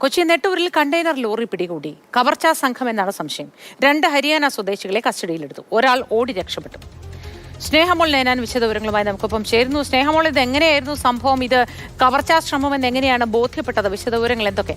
Kochi നെട്ടൂരിൽ container lorry പിടികൂടി. കവർച്ചാ സംഘം എന്നാണ് സംശയം. രണ്ട് ഹരിയാന സ്വദേശികളെ കസ്റ്റഡിയിലെടുത്തു. ഒരാൾ ഓടി രക്ഷപ്പെട്ടു. സ്നേഹമോൾ നേനാൻ വിശദവിവരങ്ങളുമായി നമുക്കൊപ്പം ചേരുന്നു. സ്നേഹമോൾ ഇത് എങ്ങനെയായിരുന്നു സംഭവം? ഇത് കവർച്ചാ ശ്രമം എന്ന് എങ്ങനെയാണ് ബോധ്യപ്പെട്ടത്? വിശദവിവരങ്ങൾ എന്തൊക്കെ?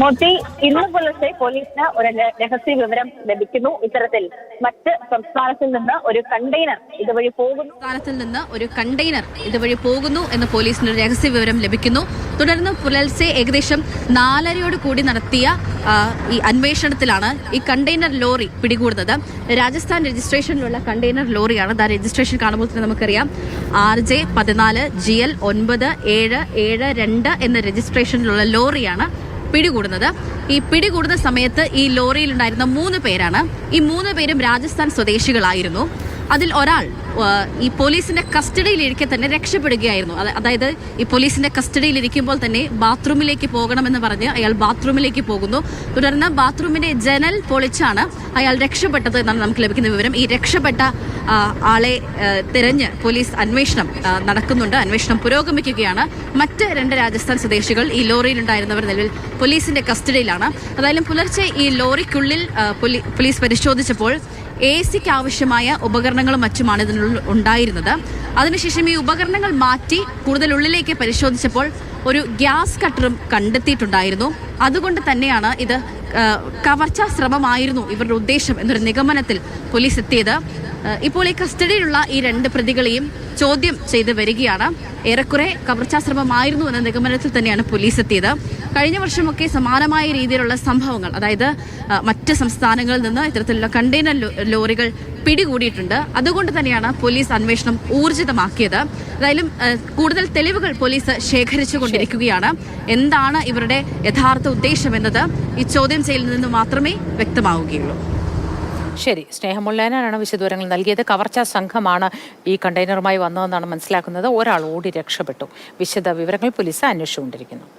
മോത്തി ഇന്ന് പുലർച്ചെ പോലീസിന് ഒരു രഹസ്യ വിവരം ലഭിക്കുന്നു. ഇത്തരത്തിൽ മറ്റ് സംസ്ഥാനത്തിൽ നിന്ന് ഒരു കണ്ടെയ്നർ ഇതുവഴി പോകുന്നു. സംസ്ഥാനത്തിൽ നിന്ന് ഒരു കണ്ടെയ്നർ ഇതുവഴി പോകുന്നു എന്ന് പോലീസിന് ഒരു രഹസ്യ വിവരം ലഭിക്കുന്നു. തുടർന്ന് പുലർച്ചെ ഏകദേശം നാലരയോട് കൂടി നടത്തിയ ഈ അന്വേഷണത്തിലാണ് ഈ കണ്ടെയ്നർ ലോറി പിടികൂടുന്നത്. രാജസ്ഥാൻ രജിസ്ട്രേഷനിലുള്ള കണ്ടെയ്നർ ലോറിയാണ്. ദാ രജിസ്ട്രേഷൻ കാണുമ്പോൾ തന്നെ നമുക്കറിയാം. ആർ ജെ പതിനാല് ജി എൽ ഒൻപത് ഏഴ് ഏഴ് രണ്ട് എന്ന രജിസ്ട്രേഷനിലുള്ള ലോറിയാണ് പിടികൂടുന്നത്. ഈ പിടികൂടുന്ന സമയത്ത് ഈ ലോറിയിലുണ്ടായിരുന്ന മൂന്ന് പേരാണ്. ഈ മൂന്ന് പേരും രാജസ്ഥാൻ സ്വദേശികളായിരുന്നു. അതിൽ ഒരാൾ ഈ പോലീസിന്റെ കസ്റ്റഡിയിലിരിക്കെ തന്നെ രക്ഷപ്പെടുകയായിരുന്നു. അതായത് ഈ പോലീസിന്റെ കസ്റ്റഡിയിൽ ഇരിക്കുമ്പോൾ തന്നെ ബാത്റൂമിലേക്ക് പോകണമെന്ന് പറഞ്ഞ് അയാൾ ബാത്റൂമിലേക്ക് പോകുന്നു. തുടർന്ന് ബാത്റൂമിന്റെ ജനൽ പൊളിച്ചാണ് അയാൾ രക്ഷപ്പെട്ടത് എന്നാണ് നമുക്ക് ലഭിക്കുന്ന വിവരം. ഈ രക്ഷപ്പെട്ട ആളെ തിരഞ്ഞ് പോലീസ് അന്വേഷണം നടക്കുന്നുണ്ട്. അന്വേഷണം പുരോഗമിക്കുകയാണ്. മറ്റ് രണ്ട് രാജസ്ഥാൻ സ്വദേശികൾ ഈ ലോറിയിലുണ്ടായിരുന്നവർ നിലവിൽ പോലീസിന്റെ കസ്റ്റഡിയിലാണ്. അതായാലും പുലർച്ചെ ഈ ലോറിക്കുള്ളിൽ പോലീസ് പരിശോധിച്ചപ്പോൾ എ സിക്ക് ആവശ്യമായ ഉപകരണങ്ങളും മറ്റുമാണ് ഇതിനുള്ളിൽ ഉണ്ടായിരുന്നത്. അതിനുശേഷം ഈ ഉപകരണങ്ങൾ മാറ്റി കൂടുതൽ ഉള്ളിലേക്ക് പരിശോധിച്ചപ്പോൾ ഒരു ഗ്യാസ് കട്ടറും കണ്ടെത്തിയിട്ടുണ്ടായിരുന്നു. അതുകൊണ്ട് തന്നെയാണ് ഇത് കവർച്ചാ ശ്രമമായിരുന്നു ഇവരുടെ ഉദ്ദേശം എന്നൊരു നിഗമനത്തിൽ പോലീസ് എത്തിയത്. ഇപ്പോൾ ഈ കസ്റ്റഡിയിലുള്ള ഈ രണ്ട് പ്രതികളെയും ചോദ്യം ചെയ്ത് വരികയാണ്. ഏറെക്കുറെ കവർച്ചാശ്രമമായിരുന്നു എന്ന നിഗമനത്തിൽ തന്നെയാണ് പോലീസ് എത്തിയത്. കഴിഞ്ഞ വർഷമൊക്കെ സമാനമായ രീതിയിലുള്ള സംഭവങ്ങൾ അതായത് മറ്റ് സംസ്ഥാനങ്ങളിൽ നിന്ന് ഇത്തരത്തിലുള്ള കണ്ടെയ്നർ ലോറികൾ പിടികൂടിയിട്ടുണ്ട്. അതുകൊണ്ട് തന്നെയാണ് പോലീസ് അന്വേഷണം ഊർജിതമാക്കിയത്. ഏതായാലും കൂടുതൽ തെളിവുകൾ പോലീസ് ശേഖരിച്ചു കൊണ്ടിരിക്കുകയാണ്. എന്താണ് ഇവരുടെ യഥാർത്ഥ ഉദ്ദേശം എന്നത് ഈ ചോദ്യം ചെയ്യലിൽ നിന്ന് മാത്രമേ വ്യക്തമാവുകയുള്ളൂ. ശരി സ്നേഹമുള്ളനാണ് വിശദവിവരങ്ങൾ നൽകിയത്. കവർച്ചാ സംഘമാണ് ഈ കണ്ടെയ്നറുമായി വന്നതെന്നാണ് മനസ്സിലാക്കുന്നത്. ഒരാൾ ഓടി രക്ഷപ്പെട്ടു. വിശദ വിവരങ്ങൾ പോലീസ് അന്വേഷിച്ചുകൊണ്ടിരിക്കുന്നു.